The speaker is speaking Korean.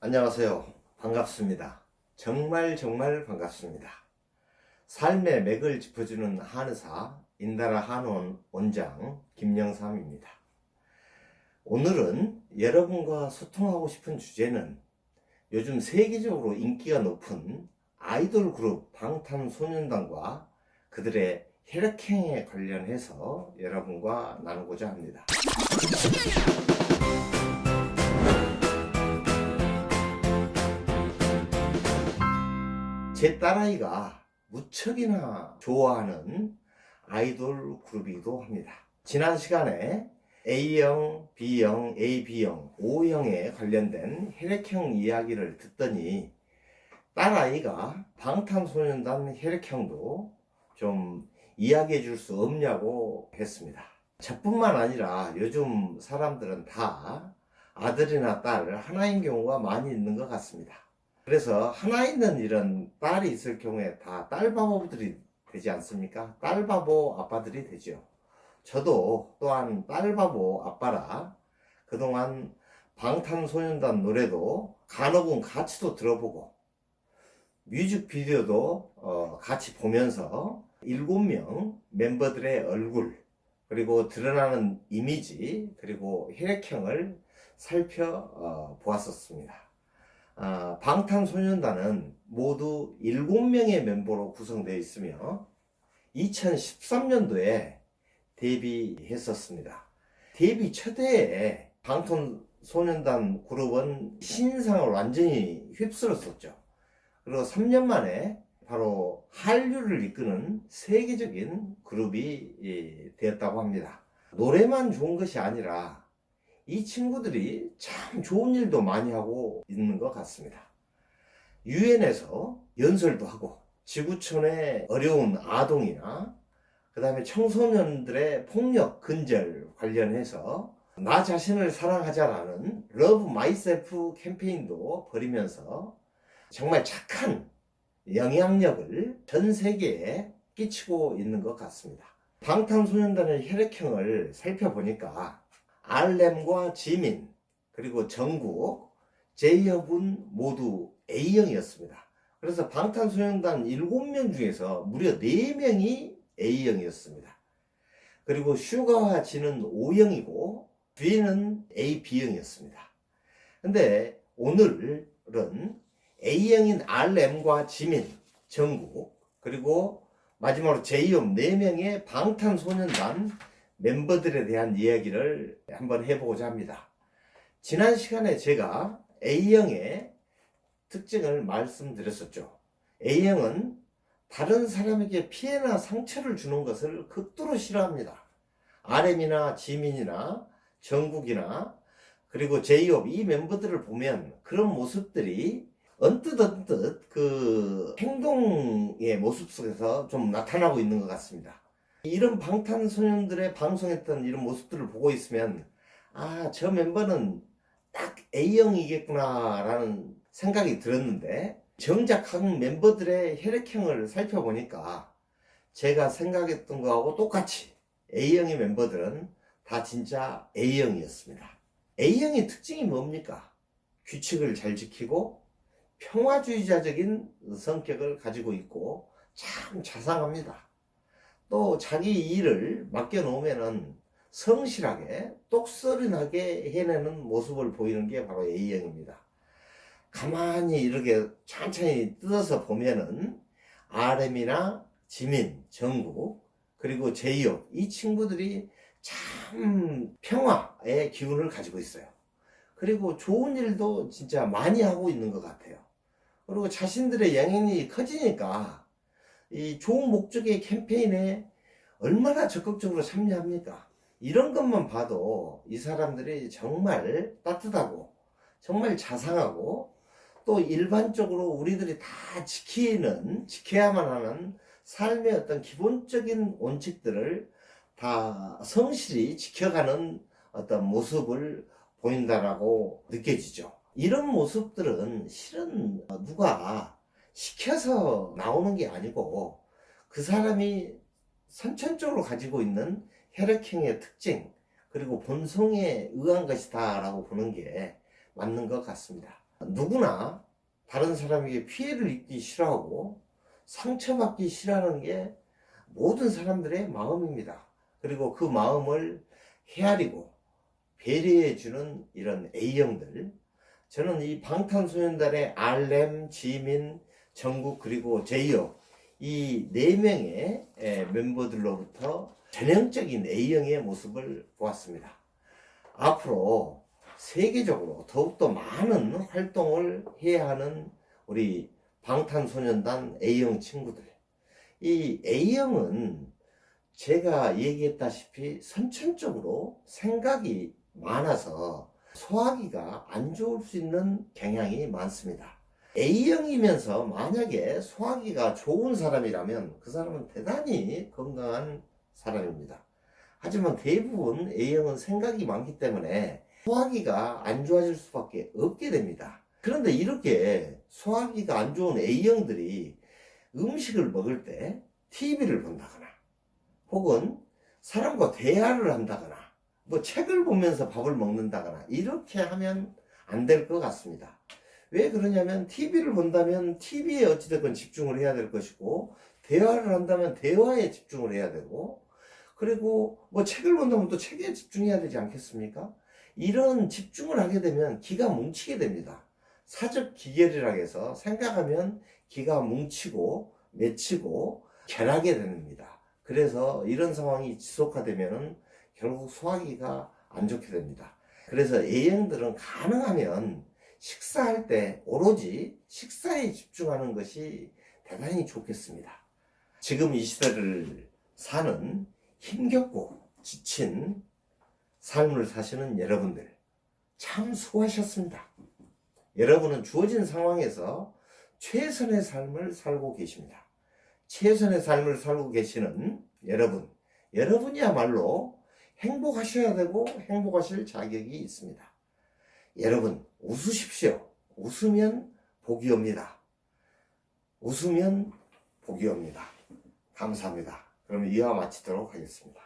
안녕하세요. 반갑습니다. 정말 정말 반갑습니다. 삶의 맥을 짚어주는 한의사 인다라 한원 원장 김영삼입니다. 오늘은 여러분과 소통하고 싶은 주제는 요즘 세계적으로 인기가 높은 아이돌 그룹 방탄소년단과 그들의 혈액행에 관련해서 여러분과 나누고자 합니다. 제 딸아이가 무척이나 좋아하는 아이돌 그룹이기도 합니다. 지난 시간에 A형, B형, AB형, O형에 관련된 혈액형 이야기를 듣더니 딸아이가 방탄소년단 혈액형도 좀 이야기해 줄 수 없냐고 했습니다. 저뿐만 아니라 요즘 사람들은 다 아들이나 딸 하나인 경우가 많이 있는 것 같습니다. 그래서 하나 있는 이런 딸이 있을 경우에 다 딸바보들이 되지 않습니까? 딸바보 아빠들이 되죠. 저도 또한 딸바보 아빠라 그동안 방탄소년단 노래도 간혹은 같이도 들어보고 뮤직비디오도 어, 같이 보면서 일곱 명 멤버들의 얼굴 그리고 드러나는 이미지 그리고 혈액형을 살펴 어, 보았었습니다. 아, 방탄소년단은 모두 7명의 멤버로 구성되어 있으며 2013년도에 데뷔했었습니다. 데뷔 첫 해에 방탄소년단 그룹은 신상을 완전히 휩쓸었었죠. 그리고 3년 만에 바로 한류를 이끄는 세계적인 그룹이 예, 되었다고 합니다. 노래만 좋은 것이 아니라 이 친구들이 참 좋은 일도 많이 하고 있는 것 같습니다. 유엔에서 연설도 하고 지구촌의 어려운 아동이나 그 다음에 청소년들의 폭력 근절 관련해서 나 자신을 사랑하자라는 Love Myself 캠페인도 벌이면서 정말 착한 영향력을 전 세계에 끼치고 있는 것 같습니다. 방탄소년단의 혈액형을 살펴보니까 알렘과 지민 그리고 정국, 제이홉은 모두 A형이었습니다. 그래서 방탄소년단 7명 중에서 무려 4명이 A형이었습니다. 그리고 슈가와 지는 O형이고 B는 A, B형이었습니다. 근데 오늘은 A형인 RM과 지민, 정국, 그리고 마지막으로 제이홉 4명의 방탄소년단 멤버들에 대한 이야기를 한번 해보고자 합니다. 지난 시간에 제가 A형의 특징을 말씀드렸었죠. A형은 다른 사람에게 피해나 상처를 주는 것을 극도로 싫어합니다. RM이나 지민이나 정국이나 그리고 제이홉 이 멤버들을 보면 그런 모습들이 언뜻 언뜻 그 행동의 모습 속에서 좀 나타나고 있는 것 같습니다. 이런 방탄소년들의 방송했던 이런 모습들을 보고 있으면 아 저 멤버는 딱 A형이겠구나라는 생각이 들었는데 정작 각 멤버들의 혈액형을 살펴보니까 제가 생각했던 거하고 똑같이 A형의 멤버들은 다 진짜 A형이었습니다. A형의 특징이 뭡니까? 규칙을 잘 지키고 평화주의자적인 성격을 가지고 있고 참 자상합니다. 또 자기 일을 맡겨놓으면은 성실하게 똑소리나게 해내는 모습을 보이는 게 바로 A형입니다. 가만히 이렇게 천천히 뜯어서 보면은 RM이나 지민, 정국, 그리고 제이홉 이 친구들이 참 평화의 기운을 가지고 있어요. 그리고 좋은 일도 진짜 많이 하고 있는 것 같아요. 그리고 자신들의 영향력이 커지니까 이 좋은 목적의 캠페인에 얼마나 적극적으로 참여합니까? 이런 것만 봐도 이 사람들이 정말 따뜻하고 정말 자상하고 또 일반적으로 우리들이 다 지키는 지켜야만 하는 삶의 어떤 기본적인 원칙들을 다 성실히 지켜가는 어떤 모습을 보인다라고 느껴지죠. 이런 모습들은 실은 누가 시켜서 나오는 게 아니고 그 사람이 선천적으로 가지고 있는 혈액형의 특징 그리고 본성에 의한 것이다 라고 보는 게 맞는 것 같습니다. 누구나 다른 사람에게 피해를 입기 싫어하고 상처받기 싫어하는 게 모든 사람들의 마음입니다. 그리고 그 마음을 헤아리고 배려해주는 이런 A형들. 저는 이 방탄소년단의 RM, 지민, 정국, 그리고 제이홉 이네 명의 에, 멤버들로부터 전형적인 A형의 모습을 보았습니다. 앞으로 세계적으로 더욱더 많은 활동을 해야 하는 우리 방탄소년단 A형 친구들. 이 A형은 제가 얘기했다시피 선천적으로 생각이 많아서 소화기가 안 좋을 수 있는 경향이 많습니다. A형이면서 만약에 소화기가 좋은 사람이라면 그 사람은 대단히 건강한 사람입니다. 하지만 대부분 A형은 생각이 많기 때문에 소화기가 안 좋아질 수밖에 없게 됩니다. 그런데 이렇게 소화기가 안 좋은 A형들이 음식을 먹을 때 TV를 본다거나 혹은 사람과 대화를 한다거나 뭐 책을 보면서 밥을 먹는다거나 이렇게 하면 안 될 것 같습니다. 왜 그러냐면 TV를 본다면 TV에 어찌됐건 집중을 해야 될 것이고 대화를 한다면 대화에 집중을 해야 되고 그리고 뭐 책을 본다면 또 책에 집중해야 되지 않겠습니까? 이런 집중을 하게 되면 기가 뭉치게 됩니다. 사적 기결이라 해서 생각하면 기가 뭉치고 맺히고 결하게 됩니다. 그래서 이런 상황이 지속화되면 결국 소화기가 안 좋게 됩니다. 그래서 A형들은 가능하면 식사할 때 오로지 식사에 집중하는 것이 대단히 좋겠습니다. 지금 이 시대를 사는 힘겹고 지친 삶을 사시는 여러분들 참 수고하셨습니다. 여러분은 주어진 상황에서 최선의 삶을 살고 계십니다. 최선의 삶을 살고 계시는 여러분, 여러분이야말로 행복하셔야 되고 행복하실 자격이 있습니다. 여러분, 웃으십시오. 웃으면 복이 옵니다. 웃으면 복이 옵니다. 감사합니다. 그럼 이와 마치도록 하겠습니다.